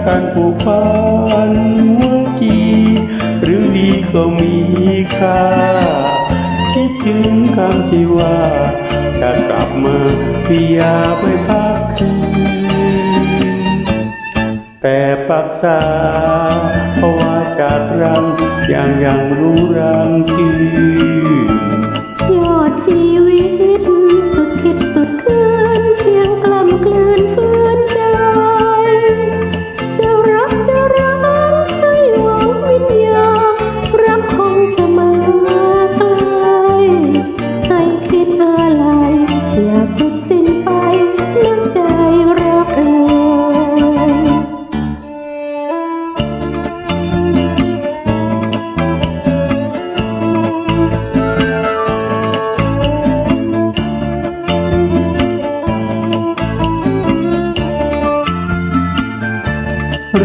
กกันผูกพันหัวจีหรือดีก็มีค่า คิดถึงคำที่ว่าจะกลับมาพี่ยาไปพักคืนแต่ปักษาเพราะว่าจากรังยังยังรู้รังชื่อ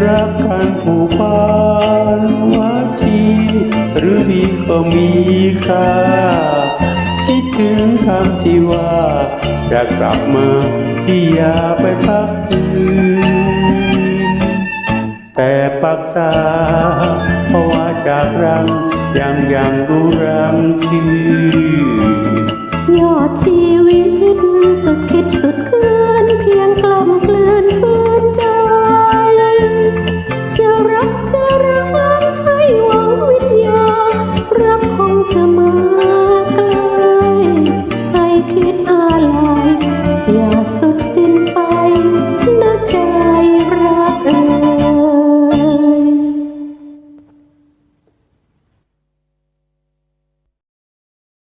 รักกันผูกพันวัจีหรือดีก็มีค่าคิดถึงคำที่ว่าจะกลับมาที่อยากไปพักคืนแต่ปักษาเพราะว่าจากรังยังยังรู้รังชื่อยอดชีวิตสุดคิดสุด